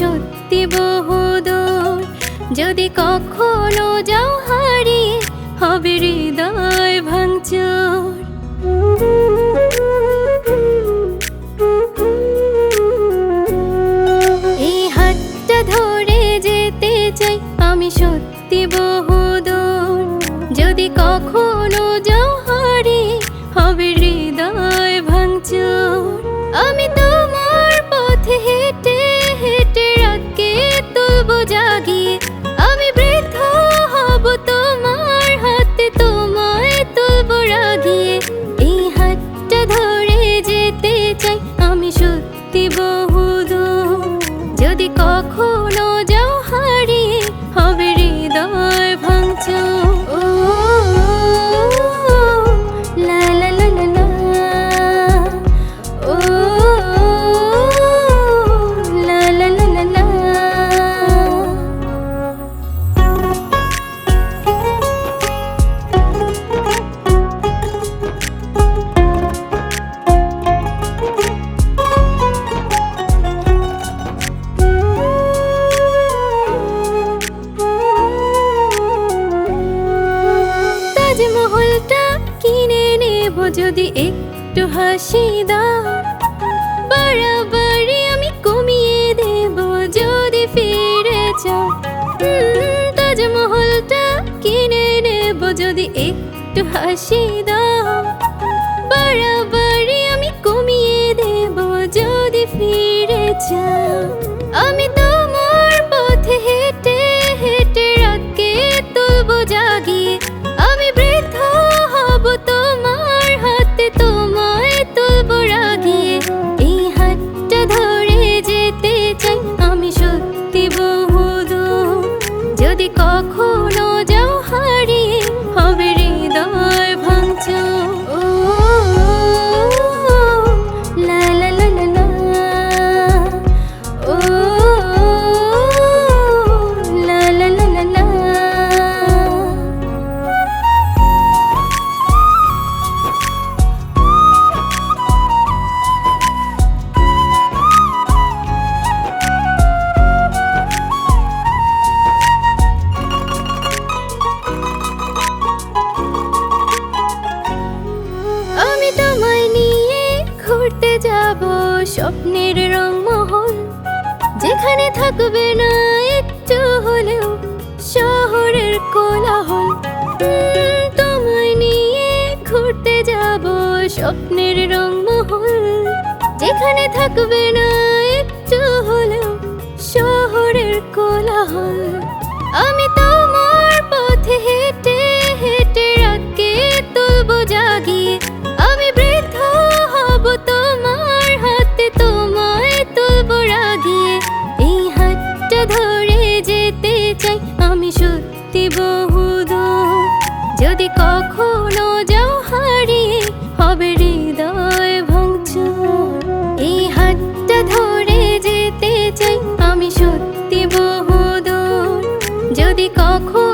সত্যি বহুদূর। যদি কখনো যাও হারিয়ে হবে হৃদয় ভাঙচুর। এই হাতটা ধরে যেতে চাই আমি সত্যি বহুদূর। যদি কখনো যাও হারিয়ে হবে তুলবো যদি একটু হাসি দাও বাড়াবাড়ি আমি কমিয়ে দেব যদি ফিরে যাও তাজমহলটা কিনে নেব যদি একটু হাসি দাও বাড়াবাড়ি আমি কমিয়ে দেব যদি ফিরে যাও আমি তোমার যদি কখনো যাব স্বপ্নের রংমহল যেখানে থাকবে না একটু হলেও শহরের কোলাহল। তোমায় নিয়ে ঘুরতে যাব স্বপ্নের রংমহল যেখানে থাকবে না একটু হলেও শহরের কোলাহল। আমি তোমার পথে হেঁটে কখনো যাও হারিয়ে হবে হৃদয় ভাঙচুর। এই হাতটা ধরে যেতে চাই আমি সত্যি বহুদূর। যদি কখনো